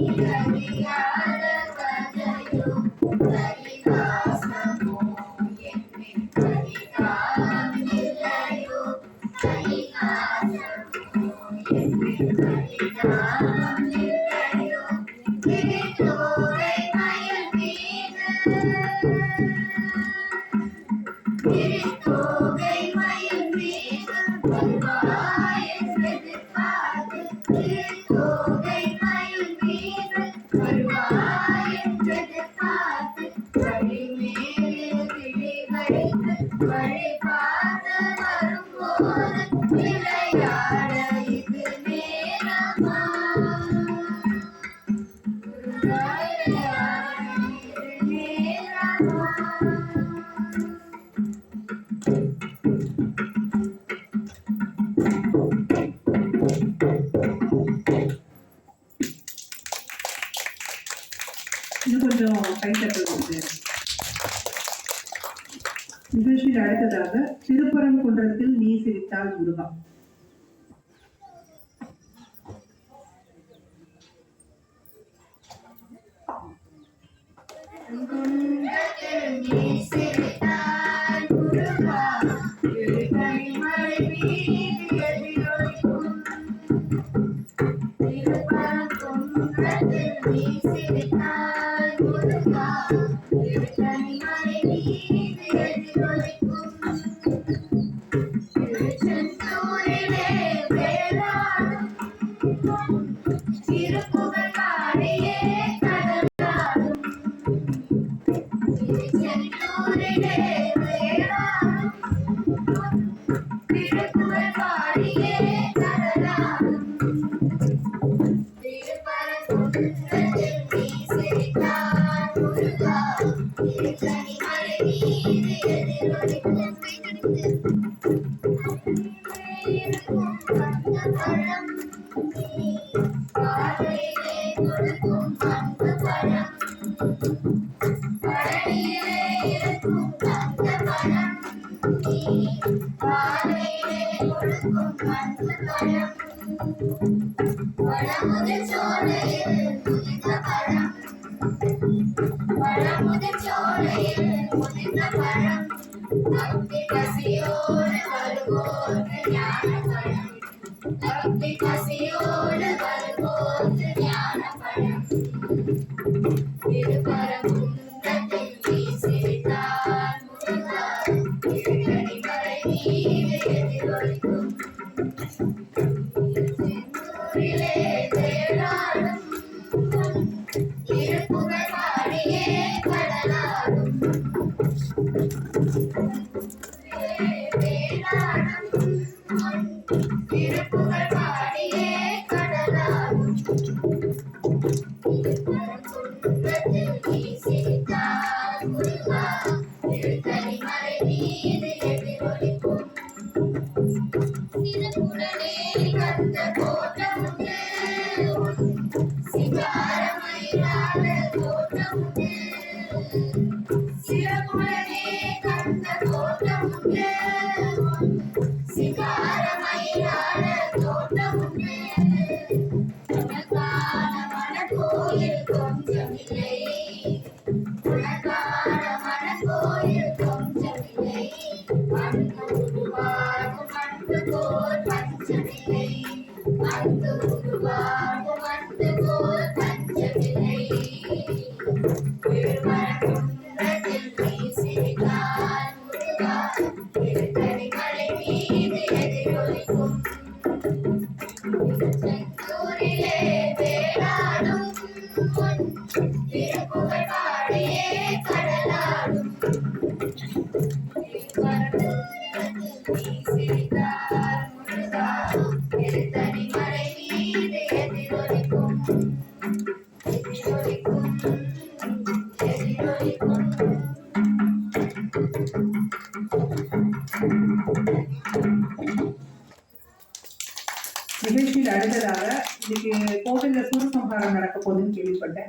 Yeah. Bye. Bye. குன்றத்தில் நீ பழமுதிர்ச்சோலையில் முதிர்ந்த பழம் பக்தி பசியோடு வருவோர் ஞான பழம் பக்தி பசியோடு வரு beautiful மன கோயில் கொஞ்சமில்லை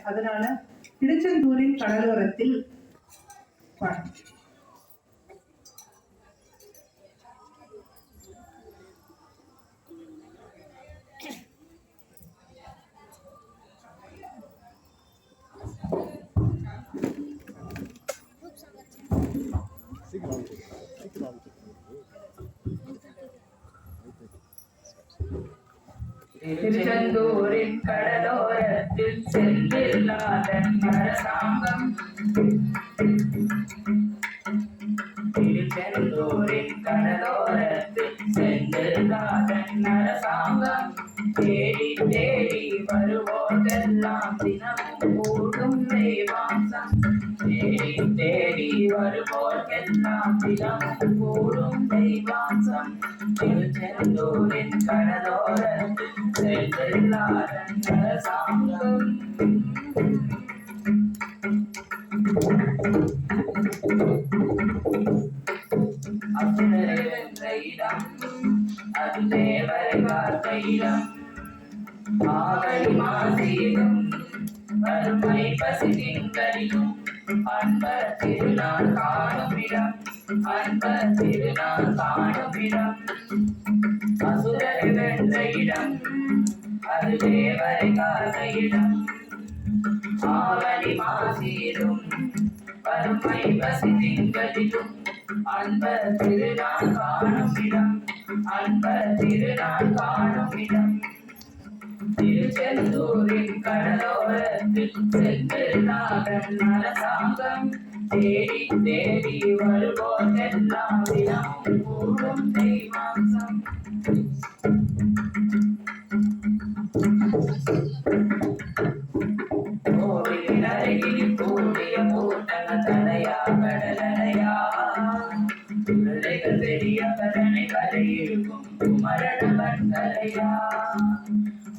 அதனால திருச்செந்தூரின் கடலோரத்தில் திருச்செந்தூரின் கடலோரத்தில் செல்லில்லாத மரசாங்கம் Hoşçakalın. அன்ப திருநாள் காணும் இடம் அன்ப திருநாள் காணும் இடம். திருச்செந்தூரின் கடலோரத்தில் சென்று நாகன் மனசாங்கம். தேடி தேடி வருவோதெல்லாம் தினமும் கூடும் தெய்வாசம் தலையா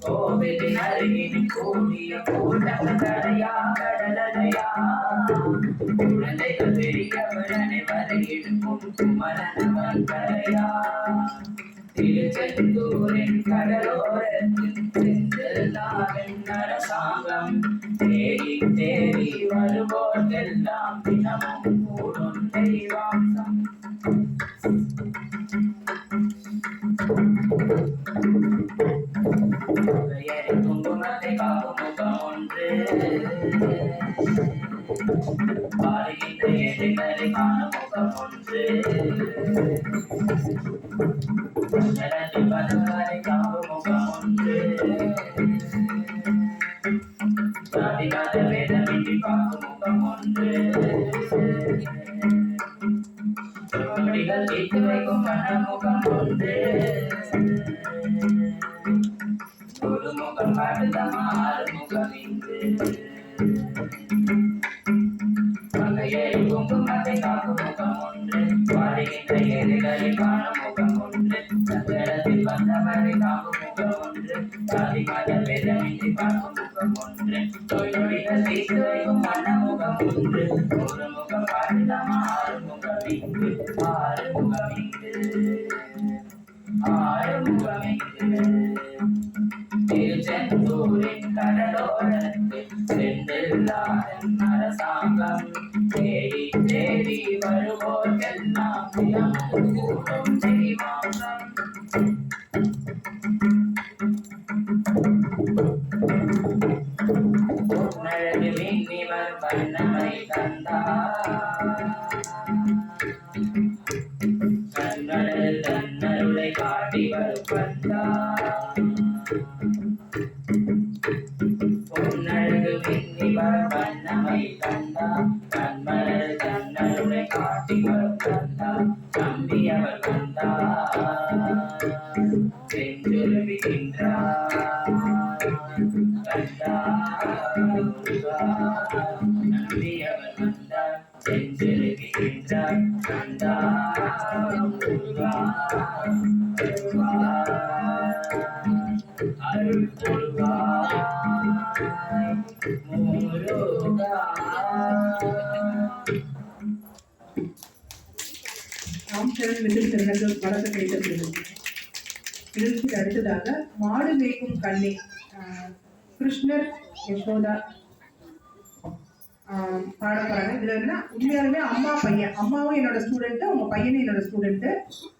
கோவில் அருகில் கோடிய கூட்டம் தலையா கடலையா குழந்தைகள் பெரியவரனை வரையெடுக்கும் குமரன் தலையா திருச்செந்தூரின் கடலோரத்தில் அரசாங்கம் தேடி தேடி வருவோர்க்கெல்லாம் தினமும் கூடும் தெய்வம் குங்குமத்தை காக்கும் முகம் ஒன்று பாடுகின்ற ஏழைகளை காணும் முகம் ஒன்று ஒரு முகம் கடிதம் ஆறு முகமிட்டு ஆறு முகமிட்டு ஆறு அரசாங்கம் Okay. ஆம்சரன் விசில் சிறந்த வளர்த்த கிடைக்கிறது அடுத்ததாக மாடு மேய்க்கும் கண்ணி கிருஷ்ணர் யசோதா பாட போறாங்க இதுல என்ன உண்மையாலுமே அம்மா பையன் அம்மாவும் என்னோட ஸ்டூடெண்ட் உங்க பையனும் என்னோட ஸ்டூடெண்ட்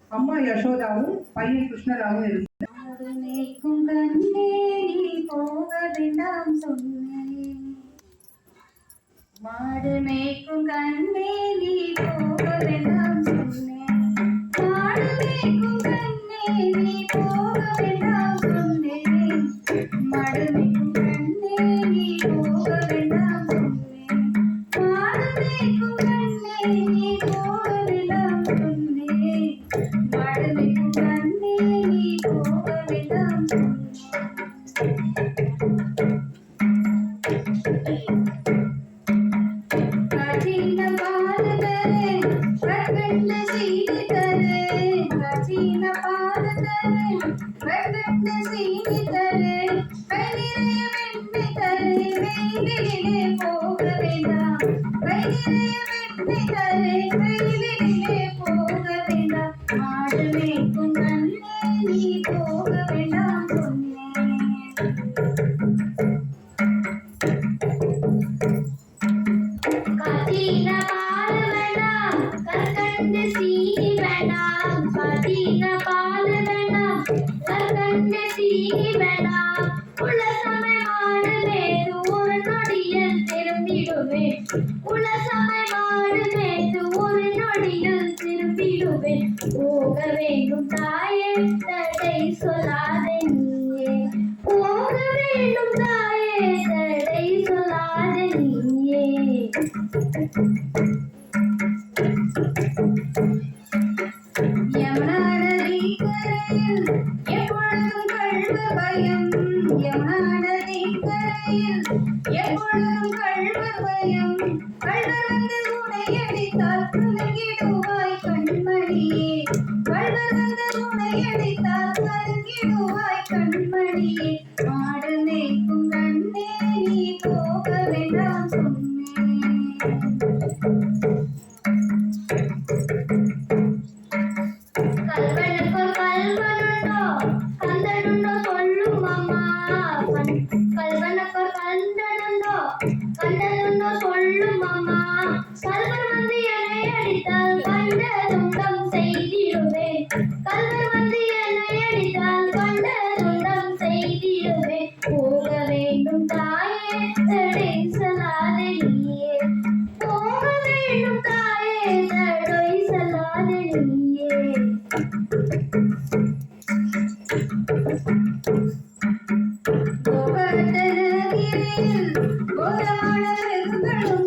அம்மா யசோதாவும் பையன் கிருஷ்ணராவும் இருக்கு போக வேண்டாம் சொன்ன மாடுமேக்கும் கண்ணேலி போகவெல்லாம் சொன்னேன் மாடுமேக்கும் கண்ணேலி போகவெல்லாம் சொன்னேன் மாடுமேக்கும்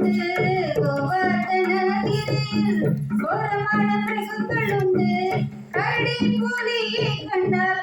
கண்டால் கோவர்த்தனகிரியில் கண்டால்